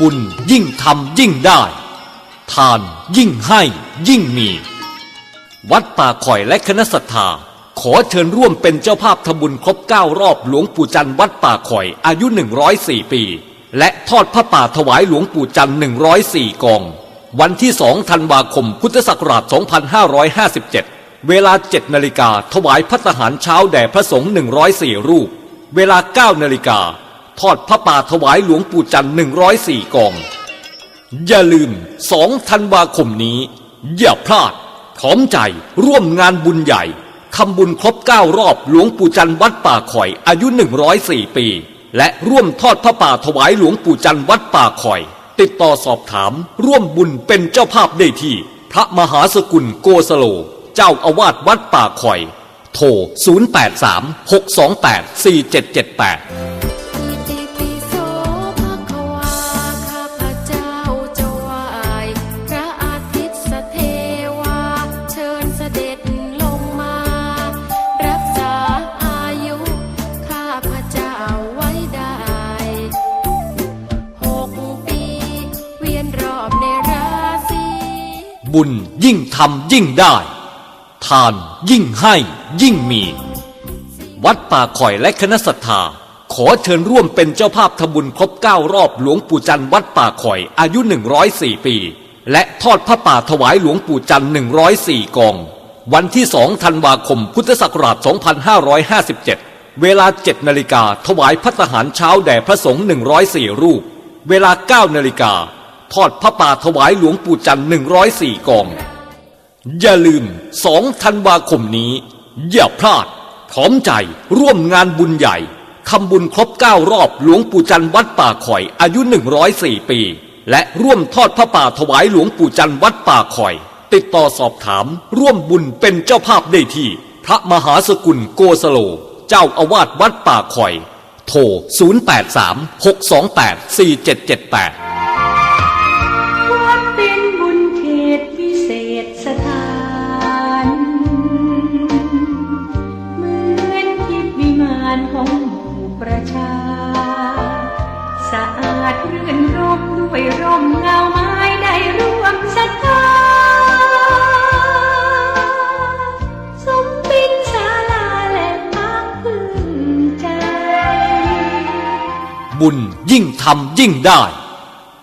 บุญยิ่งทำยิ่งได้ ทานยิ่งให้ยิ่งมี วัดป่าข่อยและคณะศรัทธา ขอเชิญร่วมเป็นเจ้าภาพทำบุญครบ9รอบหลวงปู่จันทร์วัดป่าข่อยอายุ 104 ปี และทอดพระป่าถวายหลวงปู่จันทร์104 กอง วันที่2ธันวาคมพุทธศักราช 2557 เวลา 7 นาฬิกาถวายพัตตาหารเช้าแด่พระสงฆ์104 รูป เวลา 9 นาฬิกา ทอดพระป่าถวายหลวงปู่จันทร์104กอง อย่าลืม2ธันวาคมนี้ อย่าพลาด พร้อมใจร่วมงานบุญใหญ่ทำบุญครบ9รอบหลวงปู่จันทร์วัดป่าข่อยอายุ 104 ปี และร่วมทอดพระป่าถวายหลวงปู่จันทร์วัดป่าข่อย ติดต่อสอบถาม ร่วมบุญเป็นเจ้าภาพได้ที่ พระมหาสกุลโกสโล เจ้าอาวาสวัดป่าข่อย โทร 083 628 4778 บุญยิ่งทำยิ่งได้ ทานยิ่งให้ยิ่งมี วัดป่าข่อยและคณะศรัทธา ขอเชิญร่วมเป็นเจ้าภาพทบุญครบ9รอบหลวงปู่จันทร์วัดป่าข่อยอายุ 104 ปี และทอดพระป่าถวายหลวงปู่จันทร์104 กอง วันที่2ธันวาคมพุทธศักราช 2557 เวลา 7 นาฬิกาถวายพัตตาหารเช้าแด่พระสงฆ์104 รูป เวลา 9 นาฬิกา ทอดพระป่าถวายหลวงปู่จันทร์104กอง อย่าลืม2ธันวาคมนี้ อย่าพลาด พร้อมใจร่วมงานบุญใหญ่ทำบุญครบ9รอบหลวงปู่จันทร์วัดป่าข่อยอายุ 104 ปี และร่วมทอดพระป่าถวายหลวงปู่จันทร์วัดป่าข่อย ติดต่อสอบถามร่วมบุญเป็นเจ้าภาพได้ที่ พระมหาสกุลโกสโล เจ้าอาวาสวัดป่าข่อย โทร 083 628 4778 ด้วยร่มเงาไม้ได้ร่วมศรัทธาสมป็นศาลาและพักพึ่งใจ บุญยิ่งทำยิ่งได้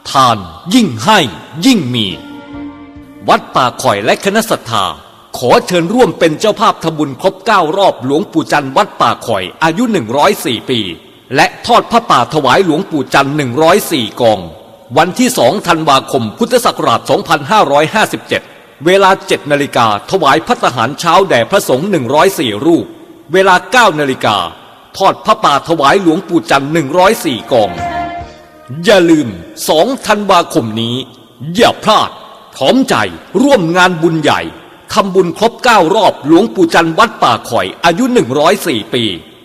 ทานยิ่งให้ยิ่งมี วัดป่าข่อยและคณะศรัทธาขอเชิญร่วมเป็นเจ้าภาพทำบุญครบ9รอบหลวงปู่จันทร์วัดป่าข่อยอายุ 104 ปี และทอดพระป่าถวายหลวงปู่จันทร์104 กอง วันที่2ธันวาคม พุทธศักราช 2557 เวลา 7 นาฬิกาถวายพัตตาหารเช้าแด่พระสงฆ์104 รูป เวลา 9 นาฬิกาทอดพระป่าถวายหลวงปู่จันทร์104 กอง อย่าลืม 2 ธันวาคมนี้ อย่าพลาด พร้อมใจร่วมงานบุญใหญ่ทำบุญครบ 9 รอบหลวงปู่จันทร์วัดป่าข่อยอายุ 104 ปี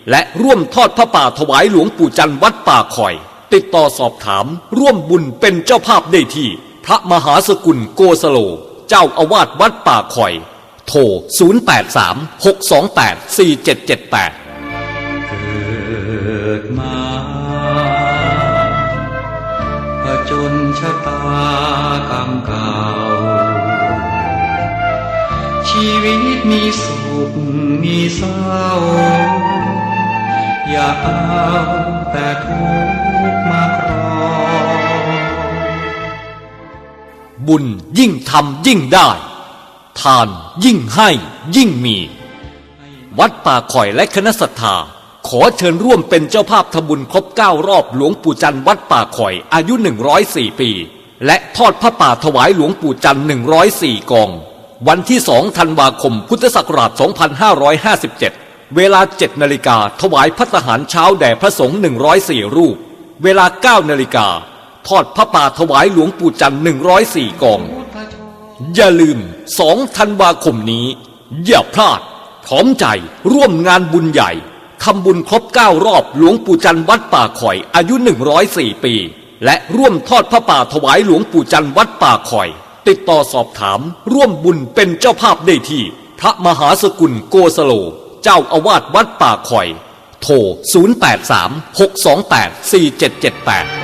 และร่วมทอดพระป่าถวายหลวงปู่จันทร์วัดป่าข่อย ติดต่อสอบถามร่วมบุญเป็นเจ้าภาพได้ที่ พระมหาสกุลโกสโล เจ้าอาวาสวัดป่าข่อย โทร 0836284778ิดมาผจญชะตากรรมเก่า ชีวิตมีสุขมีเศร้า อย่าเอา แต่ทุกมาครองบุญยิ่งทำยิ่งได้ ทานยิ่งให้ยิ่งมี วัดป่าข่อยและคณะศรัทธาขอเชิญร่วมเป็นเจ้าภาพทบุญครบ9รอบหลวงปู่จันทร์วัดป่าข่อยอายุ 104 ปี และทอดพระป่าถวายหลวงปู่จันทร์104 กอง วันที่ 2 ธันวาคม พุทธศักราช 2557 เวลา7นาฬิกาถวายพัตตาหารเช้าแด่พระสงฆ์104รูป เวลา9นาฬิกาทอดพระป่าถวายหลวงปู่จันทร์104กอง อย่าลืม2ธันวาคมนี้ อย่าพลาดพร้อมใจร่วมงานบุญใหญ่ทำบุญครบ9รอบหลวงปู่จันทร์วัดป่าข่อยอายุ104ปี และร่วมทอดพระป่าถวายหลวงปู่จันทร์วัดป่าข่อย ติดต่อสอบถามร่วมบุญเป็นเจ้าภาพได้ที่ พระมหาสกุลโกสโล เจ้าอาวาสวัดป่าข่อย โทร 0836284778